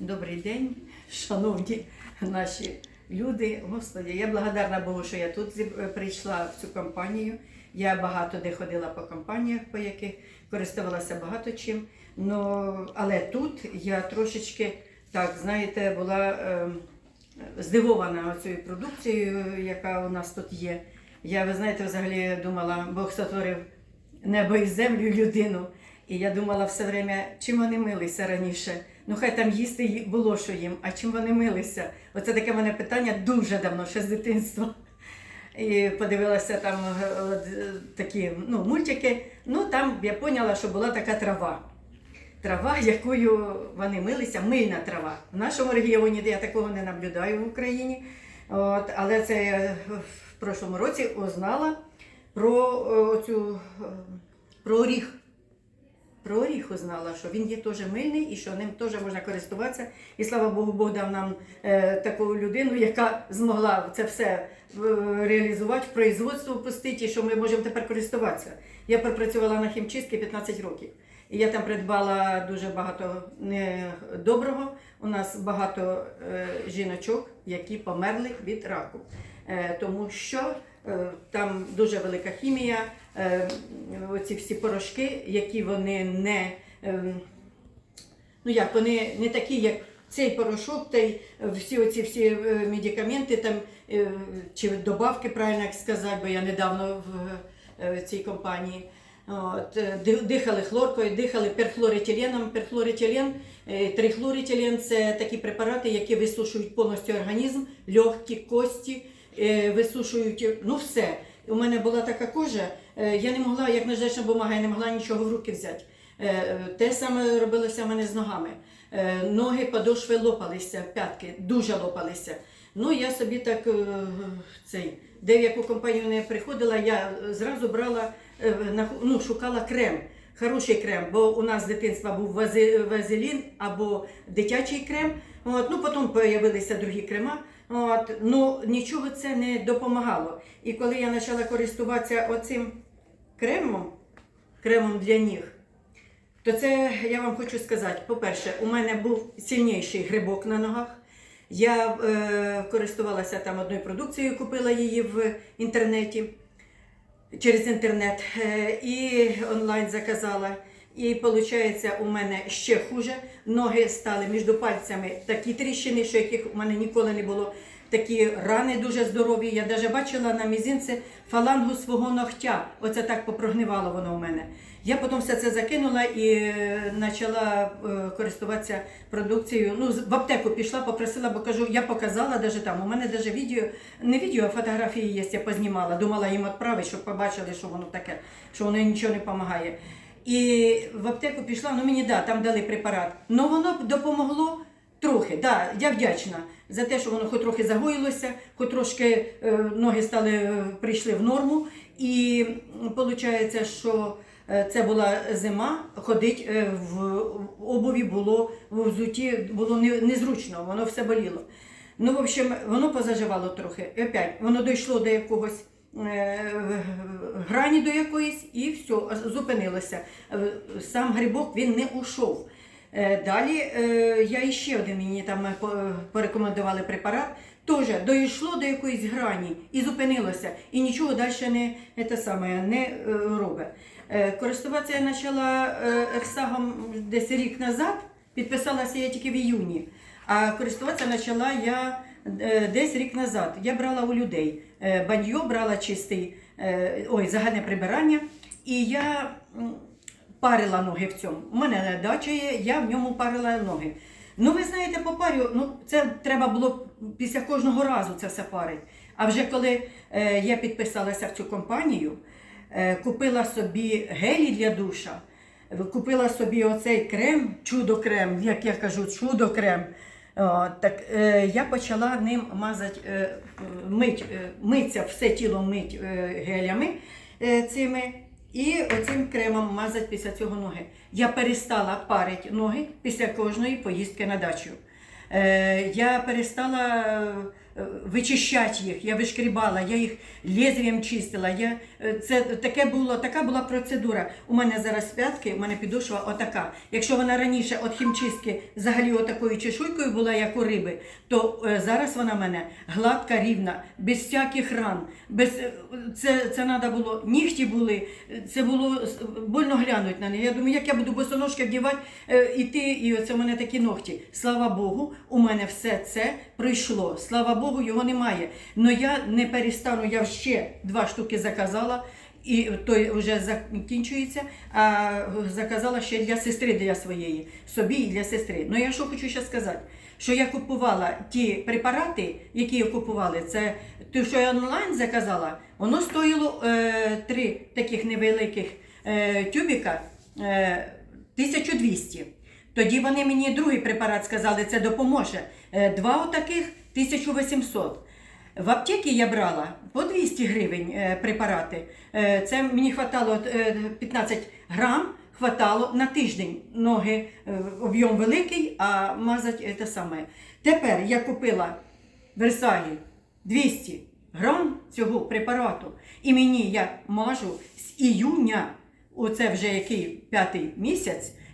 Добрий день, шановні наші люди. Господи, я благодарна Богу, що я тут прийшла в цю компанію. Я багато де ходила по компаніях, по яких користувалася багато чим. Но, але тут я трошечки, так, знаєте, була е, здивована цією продукцією, яка у нас тут є. Я, ви знаєте, взагалі думала, Бог сотворив небо і землю людину. І я думала все время, чим вони милися раніше. Ну хай там їсти було що їм, а чим вони милися? Оце таке мене питання дуже давно, ще з дитинства. І подивилася там е, е, такі ну, мультики. Ну там я поняла, що була така трава. Трава, якою вони милися, мильна трава. В нашому регіоні я такого не наблюдаю в Україні. От, але це я в прошлому році узнала про е, цю про оріх. Про оріх узнала, що він є теж мильний і що ним теж можна користуватися. І слава Богу, Бог дав нам е, таку людину, яка змогла це все е, реалізувати, в производство впустити, і що ми можемо тепер користуватися. Я пропрацювала на хімчистці 15 років. І я там придбала дуже багато не, доброго. У нас багато е, жіночок, які померли від раку. Е, тому що е, там дуже велика хімія, е, оці всі порошки, які вони не, е, ну як, вони не такі, як цей порошок, та всі оці всі е, медикаменти там, е, чи добавки, правильно як сказати, бо я недавно в е, цій компанії. От, е, дихали хлоркою, дихали перхлоретиленом. Перхлоретилен, е, трихлоретилен – це такі препарати, які висушують повністю організм, легкі, кості, е, висушують, ну все. У мене була така кожа, е, я не могла, як наждачна бумага, я не могла нічого в руки взяти. Е, е, Те саме робилося в мене з ногами. Е, Ноги, подошви лопалися, п'ятки дуже лопалися. Ну, я собі так е, цей, де в яку компанію не приходила, я зразу брала, е, ну, шукала крем. Хороший крем, бо у нас з дитинства був вазелін або дитячий крем. От, ну, потім з'явилися другі крема. От, ну, нічого це не допомагало. І коли я почала користуватися оцим кремом, кремом для ніг, то це я вам хочу сказати: по-перше, у мене був сильніший грибок на ногах. Я е, користувалася там одною продукцією, купила її в інтернеті через інтернет е, і онлайн заказала. І виходить, у мене ще хуже. Ноги стали між пальцями такі тріщини, що яких у мене ніколи не було. Такі рани дуже здорові. Я навіть бачила на мізинці фалангу свого ногтя. Оце так попрогнивало воно у мене. Я потім все це закинула і е, почала е, користуватися продукцією. Ну, в аптеку пішла, попросила, бо кажу, я показала навіть там. У мене навіть відео, не відео, а фотографії є, я познімала. Думала їм відправити, щоб побачили, що воно таке, що воно нічого не допомагає. І в аптеку пішла, ну мені да, там дали препарат. Ну воно допомогло трохи. Да, я вдячна за те, що воно хоч трохи загоїлося, хоч трошки е, ноги стали, е, прийшли в норму. І виходить, що е, це була зима, ходить в обуві було, в взуті було не- незручно, воно все боліло. Ну, в общем, воно позаживало трохи. І опять, воно дійшло до якогось грані до якоїсь і все, зупинилося. Е, Сам грибок він не ушов. Е, Далі е, я іще один мені там е, порекомендували препарат. Теж дійшло до якоїсь грані і зупинилося, і нічого далі не, те саме, не е, робить. Е, Користуватися я почала е, Ерсагом десь рік назад, підписалася я тільки в іюні. А користуватися почала я е, десь рік назад. Я брала у людей. Е, Баньйо брала чистий, е, ой, загальне прибирання. І я парила ноги в цьому. У мене дача є, я в ньому парила ноги. Ну, ви знаєте, по парю, ну це треба було після кожного разу це все парить. А вже коли е, я підписалася в цю компанію, е, купила собі гелі для душа, купила собі оцей крем, чудо-крем, як я кажу, чудо-крем. О, так е, я почала ним мазати, е, мить, е, миться все тіло мить е, гелями е, цими. І оцим кремом мазати після цього ноги. Я перестала парити ноги після кожної поїздки на дачу. Е, я перестала е, вичищати їх, я вишкрібала, я їх лезвієм чистила. Я, е, це таке було, така була процедура. У мене зараз п'ятки, у мене підошва отака. Якщо вона раніше від хімчистки взагалі отакою чешуйкою була, як у риби, то е, зараз вона в мене гладка, рівна, без всяких ран. Без, е, це, це треба було, нігті були, е, це було больно глянути на неї. Я думаю, як я буду босоножки вдівати, е, іти, і оце в мене такі ногті. Слава Богу, у мене все це пройшло. Слава Богу, його немає. Но я не перестану, я ще два штуки заказала. І той вже закінчується, а заказала ще для сестри для своєї, собі і для сестри. Ну я що хочу ще сказати, що я купувала ті препарати, які я купувала, це те, що я онлайн заказала, воно стоїло е, три таких невеликих е, тюбіка е, 1200. Тоді вони мені другий препарат сказали, це допоможе. Е, Два отаких 1800. В аптеці я брала по 200 гривень е, препарати. Е, Це мені хватало е, 15 грам, хватало на тиждень. Ноги, е, об'єм великий, а мазати те саме. Тепер я купила в Версалі 200 грам цього препарату. І мені я мажу з іюня, оце вже який п'ятий місяць, е,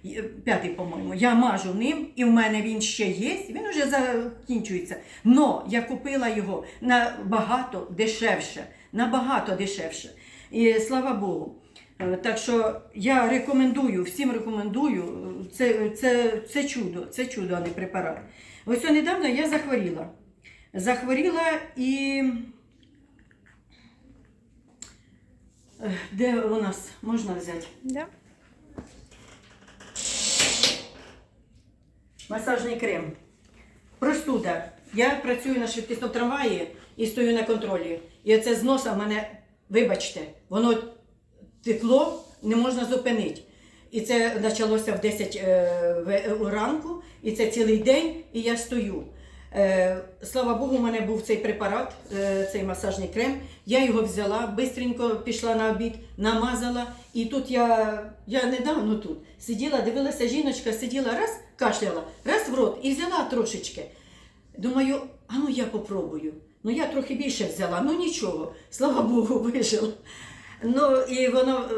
п'ятий, по-моєму, я мажу ним, і в мене він ще є, він вже закінчується. Но я купила його набагато дешевше, набагато дешевше. І слава Богу. Е, Так що я рекомендую, всім рекомендую, е, це, це, це чудо, це чудо, а не препарат. Ось недавно я захворіла. Захворіла і. Е, Де у нас можна взяти? Да. Масажний крем. Простуда. Я працюю на швидкісному трамваї і стою на контролі. І оце з носа в мене, вибачте, воно текло, не можна зупинити. І це почалося в 10 е, в- ранку, і це цілий день, і я стою. Е, слава Богу, у мене був цей препарат, е, цей масажний крем. Я його взяла, швидко пішла на обід, намазала. І тут я, я недавно тут сиділа, дивилася, жіночка сиділа, раз кашляла, раз в рот і взяла трошечки. Думаю, а ну я попробую. Ну я трохи більше взяла, ну нічого, слава Богу, вижила. Ну і воно е,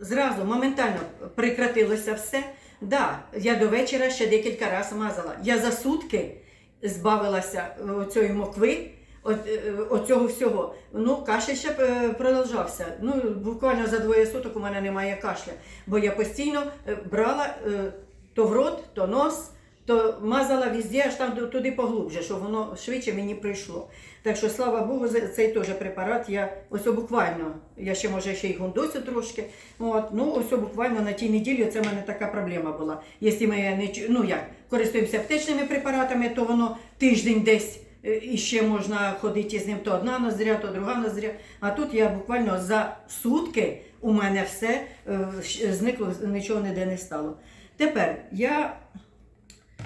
зразу моментально прекратилося все. Да, я до вечора ще декілька разів мазала. Я за сутки збавилася цієї мокви, е, оцього всього. Ну, кашель ще е, продовжався. Ну, буквально за двоє суток у мене немає кашля, бо я постійно е, брала е, то в рот, то нос, то мазала везде, аж там туди поглубже, щоб воно швидше мені прийшло. Так що, слава Богу, цей теж препарат я ось буквально, я ще може ще й гундосю трошки. От, ну ось буквально на тій неділі це в мене така проблема була. Якщо ми не ну як, користуємося аптечними препаратами, то воно тиждень десь е, і ще можна ходити з ним то одна ноздря, то друга ноздря. А тут я буквально за сутки у мене все е, зникло, нічого ніде не стало. Тепер я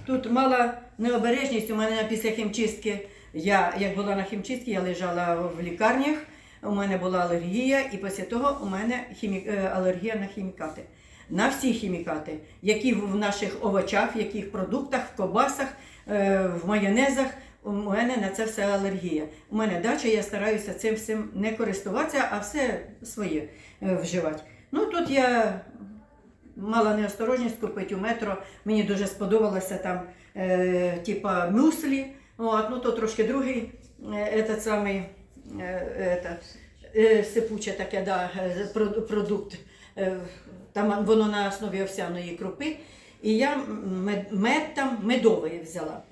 Тут мала необережність у мене після хімчистки. Я, як була на хімчистці, я лежала в лікарнях, у мене була алергія, і після того у мене хімі... е, алергія на хімікати. На всі хімікати, які в наших овочах, в яких продуктах, в кобасах, е, в майонезах. У мене на це все алергія. У мене дача, я стараюся цим всім не користуватися, а все своє е, вживати. Ну тут я мала неосторожність купити у метро. Мені дуже сподобалося там е, типа мюслі. От, ну то трошки другий е, этот самий е, это, е, сипуче таке да, продукт. Там воно на основі овсяної крупи. І я мед, мед там медовий взяла.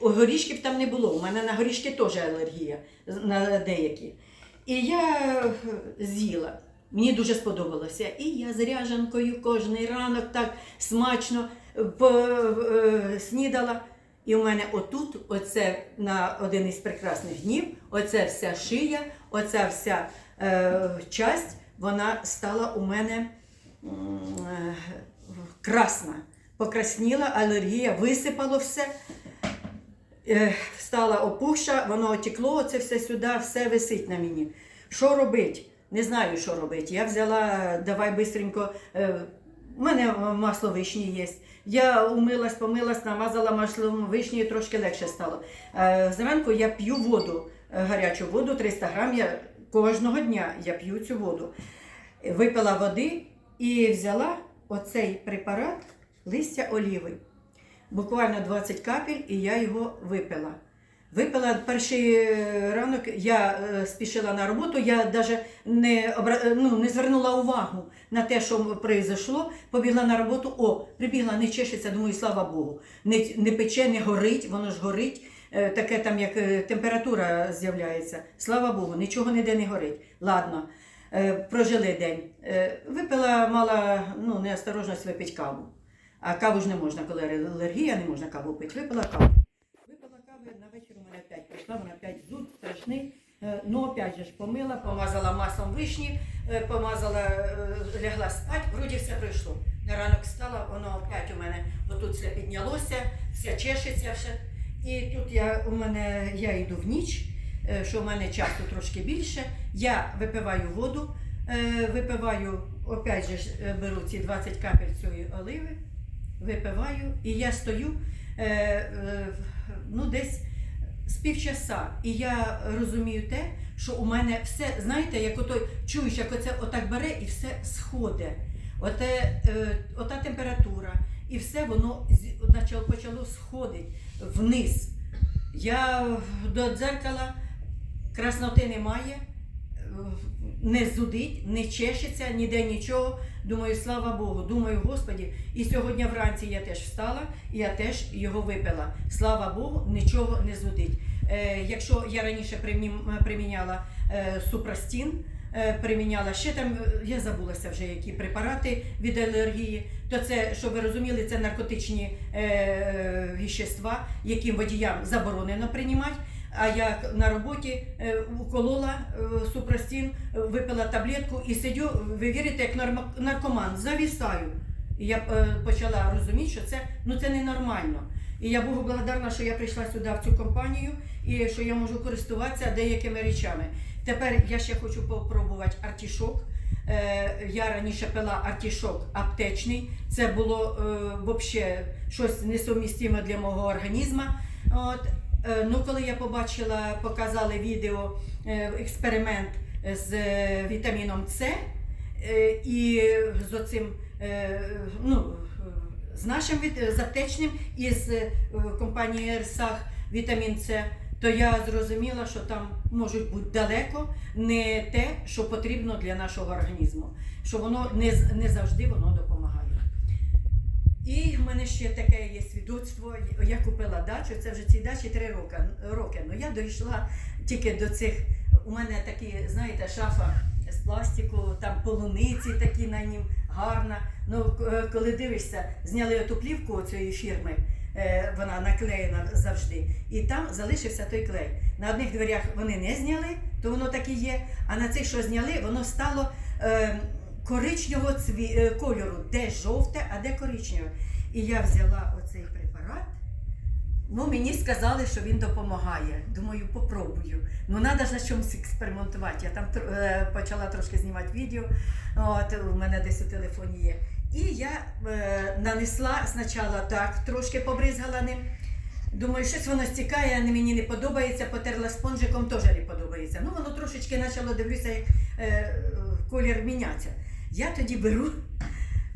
Горішків там не було. У мене на горішки теж алергія на деякі. І я з'їла. Мені дуже сподобалося. І я з ряжанкою кожен ранок так смачно е, по- е, снідала. І у мене отут, оце на один із прекрасних днів, оце вся шия, оця вся е, часть, вона стала у мене е, красна. Покрасніла, алергія, висипало все. Е, Стала опухша, воно отекло, це все сюди, все висить на мені. Що робити? Не знаю, що робити. Я взяла, давай е, У мене е, масло вишні є. Я умилась, помилась, намазала маслом вишні і трошки легше стало. Е, Зранку я п'ю воду, е, гарячу воду, 300 грам. Я кожного дня я п'ю цю воду. Випила води і взяла оцей препарат листя оліви. Буквально 20 капель, і я його випила. Випила перший е, ранок, я е, спішила на роботу, я навіть не, е, ну, не звернула увагу на те, що произошло. Побігла на роботу, о, прибігла, не чешеться, думаю, слава Богу. Не, не пече, не горить, воно ж горить. Таке там, як температура з'являється. Слава Богу, нічого ніде не горить. Ладно, прожили день. Випила, мала ну, неосторожність випити каву. А каву ж не можна, коли алергія, не можна каву пити. Випила каву. Випила кави, на вечір у мене опять прийшла, вона опять зуд страшний. Е, Ну, опять же ж помила, помазала маслом вишні, е, помазала, е, лягла спать, вроді все пройшло. На ранок встала, воно опять у мене отут все піднялося, все чешеться ще. І тут я, у мене, я йду в ніч, що в мене часу трошки більше. Я випиваю воду, випиваю, опять же беру ці 20 капель цієї оливи, випиваю, і я стою ну, десь з півчаса. І я розумію те, що у мене все, знаєте, як ото чуєш, як оце отак бере і все сходить. Оте, е, ота температура, і все воно почало, почало сходити вниз. Я до дзеркала красноти немає, е, не зудить, не чешеться, ніде нічого. Думаю, слава Богу, думаю, Господі. І сьогодні вранці я теж встала, і я теж його випила. Слава Богу, нічого не зудить. Е, якщо я раніше приміняла е, супрастін, е, приміняла ще там, е, я забулася вже які препарати від алергії, то це, щоб ви розуміли, це наркотичні е, віщества, яким водіям заборонено приймати. А я на роботі е, уколола е, супрастін, е, випила таблетку і сидю, ви вірите, як наркоман, завісаю. І я почала розуміти, що це, ну, це ненормально. І я Богу благодарна, що я прийшла сюди в цю компанію і що я можу користуватися деякими речами. Тепер я ще хочу попробувати артішок. Я раніше пила артішок аптечний. Це було взагалі щось несумістиме для мого організму. От. Е, ну, коли я побачила, показали відео, е, експеримент з е, вітаміном С і з оцим, ну, з нашим з аптечним з компанії Ерсах вітамін С, то я зрозуміла, що там можуть бути далеко не те, що потрібно для нашого організму, що воно не, не завжди воно допомагає. І в мене ще таке є свідоцтво. Я купила дачу, це вже цій дачі три роки. роки. Ну я дійшла тільки до цих. У мене такі, знаєте, шафа з пластику, там полуниці такі на нім, гарна. Ну, коли дивишся, зняли оту плівку цієї фірми, е, вона наклеєна завжди, і там залишився той клей. На одних дверях вони не зняли, то воно так і є. А на цих, що зняли, воно стало. Е, коричневого цві... е, кольору, де жовте, а де коричневе. І я взяла оцей препарат. Ну, мені сказали, що він допомагає. Думаю, попробую. Ну, треба ж на чомусь експериментувати. Я там е, почала трошки знімати відео. От, у мене десь у телефоні є. І я е, нанесла спочатку так, трошки побризгала ним. Думаю, щось воно стікає, мені не подобається, потерла спонжиком, теж не подобається. Ну, воно трошечки почало дивлюся, як е, колір мінятися. Я тоді беру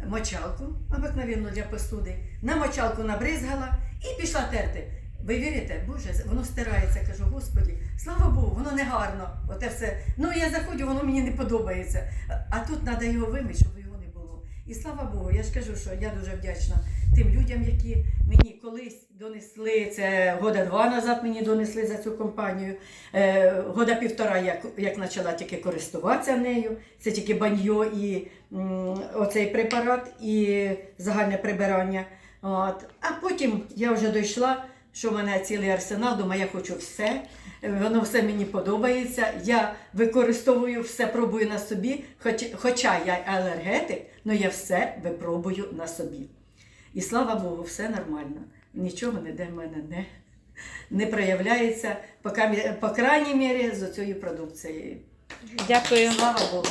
мочалку, обикновенно для посуди, на мочалку набризгала і пішла терти. Ви вірите, Боже, воно стирається. Кажу, Господі, слава Богу, воно не гарно. Оте все. Ну я заходжу, воно мені не подобається. А тут треба його вимити, щоб. І слава Богу, я ж кажу, що я дуже вдячна тим людям, які мені колись донесли це года два назад мені донесли за цю компанію. Е, года півтора, як, як почала тільки користуватися нею. Це тільки баньо і м, оцей препарат, і загальне прибирання. От. А потім я вже дійшла, що в мене цілий арсенал, думаю, я хочу все. Е, Воно все мені подобається. Я використовую все, пробую на собі, хоч, хоча я алергетик, але я все випробую на собі. І слава Богу, все нормально. Нічого ніде в мене не, не проявляється, по, по крайній мірі, з цією продукцією. Дякую. Слава Богу.